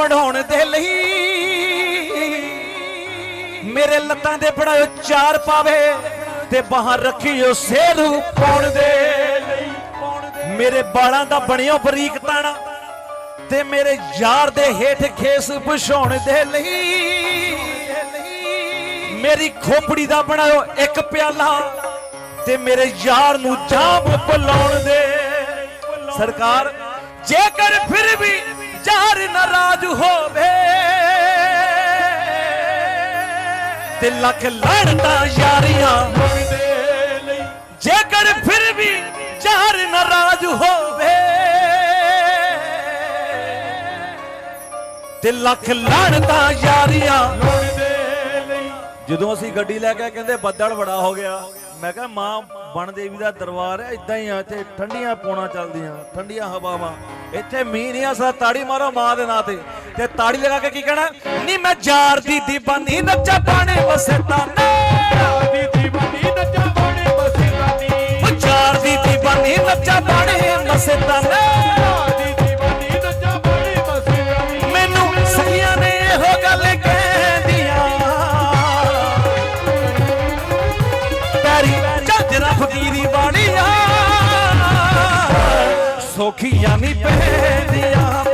ਵਢਾਉਣ ਦੇ ਲਈ। ਮੇਰੇ ਲੱਤਾਂ ਦੇ ਬਣਾਇਓ ਚਾਰ ਪਾਵੇ ਤੇ ਬਾਹਾਂ ਰੱਖਿਓ ਸੇਰੂ ਪਾਉਣ ਦੇ ਲਈ। ਮੇਰੇ ਬਾਲਾਂ ਦਾ ਬਣਿਓ ਬਰੀਕ ਤਾਣਾ ਤੇ ਮੇਰੇ ਯਾਰ ਦੇ ਹੇਠ ਖੇਸ ਵਿਛਾਉਣ ਦੇ ਲਈ। ਮੇਰੀ ਖੋਪੜੀ ਦਾ ਬਣਾਇਓ ਇੱਕ ਪਿਆਲਾ ਤੇ ਮੇਰੇ ਯਾਰ ਨੂੰ ਜਾਮ ਬੁਲਾਉਣ ਦੇ। ਸਰਕਾਰ, ਜੇਕਰ ਫਿਰ ਵੀ ਯਾਰ ਨਾਰਾਜ਼ ਹੋਵੇ। ਤੇ ਲੱਖ ਲੜਦਾ ਯਾਰੀਆਂ ਜੇਕਰ ਫਿਰ ਵੀ ਯਾਰ ਨਾਰਾਜ਼ ਹੋਵੇ। ਤੇ ਲੱਖ ਲੜਦਾ ਯਾਰੀਆਂ ਜਦੋਂ ਅਸੀਂ ਗੱਡੀ ਲੈ ਕੇ ਕਹਿੰਦੇ ਬੱਦਲ ਬੜਾ ਹੋ ਗਿਆ। ਮੈਂ ਕਿਹਾ, ਮਾਂ, ਬਣ ਦੇਵੀ ਦਾ ਦਰਬਾਰ ਹੈ ਇਦਾਂ ਹੀ ਆ, ਇੱਥੇ ਠੰਡੀਆਂ ਪੋਣਾ ਚੱਲਦੀਆਂ, ਠੰਡੀਆਂ ਹਵਾਵਾਂ। ਇੱਥੇ ਮੀਂਹ ਨਹੀਂ ਆ ਸਦਾ ਤਾੜੀ ਮਾਰੋ ਮਾਂ ਦੇ ਨਾਂ ਤੇ। ਤੇ ਤਾੜੀ ਲਗਾ ਕੇ ਕੀ ਕਹਿਣਾ? ਨਹੀਂ ਮੈਂ ਯਾਰ ਦੀ ਦੀਵਾਨੀ ਨੱਚਾ ਪਾਣੇ ਵਸੇ ਤਾਨੇ। ਦੀ ਦੀਵਾਨੀ ਨੱਚਾ ਬਾਣੇ ਬਸੇਰਾਨੀ ਉਹ ਯਾਰ ਦੀ ਦੀਵਾਨੀ ਨੱਚਾ ਪਾਣੇ ਵਸੇ ਤਾਨੇ। ਸੋਖੀਆਂ ਨਹੀਂ ਪੈਂਦੀਆਂ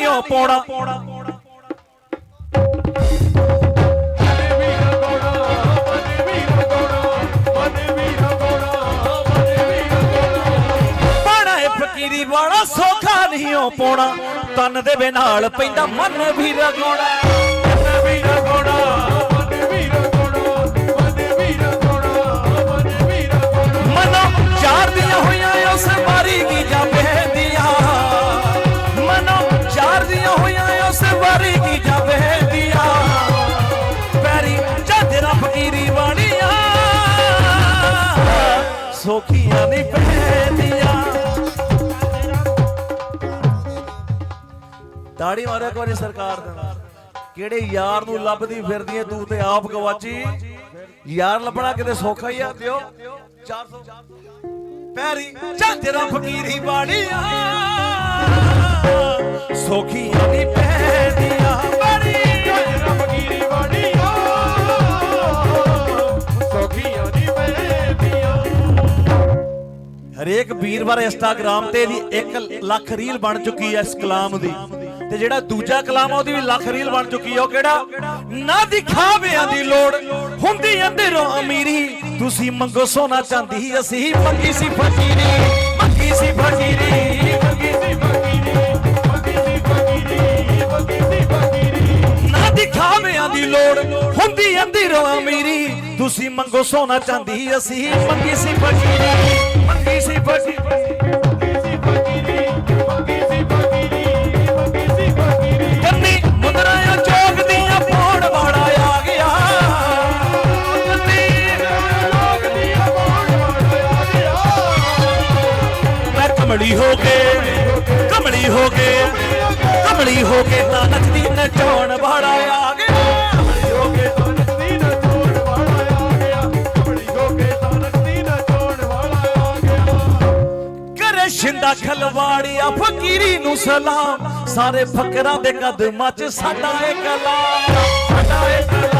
ਗੋੜਾ ਬਾਣਾ ਏ ਫਕੀਰੀ ਬਾਣਾ ਸੌਖਾ ਨਹੀਂ ਹੋ ਪੋਣਾ ਤਨ ਦੇ ਨਾਲ ਪੈਂਦਾ ਮਨ ਵੀ ਰਗਾਉਣਾ ਚਾਦਰਾ ਫਕੀਰੀ ਸੋਖੀਆਂ ਨਹੀਂ ਪੈਂਦੀਆਂ। ਦਾੜੀ ਮਾਰਿਆ ਇੱਕ ਵਾਰੀ ਸਰਕਾਰ ਦੇ ਕਿਹੜੇ ਯਾਰ ਨੂੰ ਲੱਭਦੀ ਫਿਰਦੀ ਐ ਤੂੰ ਤੇ ਆਪ ਗਵਾਚੀ? ਯਾਰ ਲੱਭਣਾ ਕਿਤੇ ਸੌਖਾ ਹੀ ਆ, ਦਿਓ। 400 ਪੈਰੀ ਝਾਂਜਰਾ ਫਕੀਰੀ ਬਾੜੀਆਂ ਸੋਖੀਆਂ ਨਹੀਂ ਪੈਂਦੀਆਂ। ਹਰੇਕ ਵੀਰਵਾਰ ਇੰਸਟਾਗ੍ਰਾਮ ਤੇ ਦੀ 1 ਲੱਖ ਰੀਲ ਬਣ ਚੁੱਕੀ ਹੈ ਇਸ ਕਲਾਮ ਦੀ। ਤੇ ਜਿਹੜਾ ਦੂਜਾ ਕਲਾਮ ਆ, ਉਹਦੀ ਵੀ ਲੱਖ ਰੀਲ ਬਣ ਚੁੱਕੀ ਆ। ਉਹ ਕਿਹੜਾ? ਨਾ ਦਿਖਾਵਿਆਂ ਦੀ ਲੋੜ ਹੁੰਦੀ ਅੰਦਰੋਂ ਅਮੀਰੀ ਤੁਸੀਂ ਮੰਗੋ ਸੋਨਾ ਚਾਂਦੀ ਅਸੀਂ ਮੰਗੀ ਸੀ ਫਕੀਰੀ। ਮੰਗੀ ਸੀ ਫਕੀਰੀ, ਮੰਗੀ ਸੀ ਫਕੀਰੀ ਦਿਖਾਵਿਆਂ ਦੀ ਲੋੜ ਹੁੰਦੀ ਅੰਦਰੋਂ ਅਮੀਰੀ ਤੁਸੀਂ ਮੰਗੋ ਸੋਨਾ ਚਾਂਦੀ ਅਸੀਂ ਮੰਗੀ ਸੀ ਫਕੀਰੀ। ਕਮਲੀ ਹੋ ਕੇ, ਕਮਲੀ ਹੋ ਕੇ, ਕਮਲੀ ਹੋ ਕੇ ਤਾਂ ਨੱਚਦੀ ਨਚਾਉਣ ਵਾਲਾ ਆ ਗਿਆ। ਹੋ ਕੇ ਤਾਂ ਨੱਚਦੀ ਨਚਾਉਣ ਵਾਲਾ ਆ ਗਿਆ। ਕਮਲੀ ਹੋ ਕੇ ਤਾਂ ਨੱਚਦੀ ਨਚਾਉਣ ਵਾਲਾ ਆ ਗਿਆ। ਕਰੇ ਸ਼ਿੰਦਾ ਖਲਵਾੜੀਆ ਫਕੀਰੀ ਨੂੰ ਸਲਾਮ। ਸਾਰੇ ਫਕਰਾਂ ਦੇ ਕਦਮਾਂ 'ਚ ਸਾਡਾ ਏ ਕਲਾਮ ਸਾਡਾ ਏ ਕਲਾਮ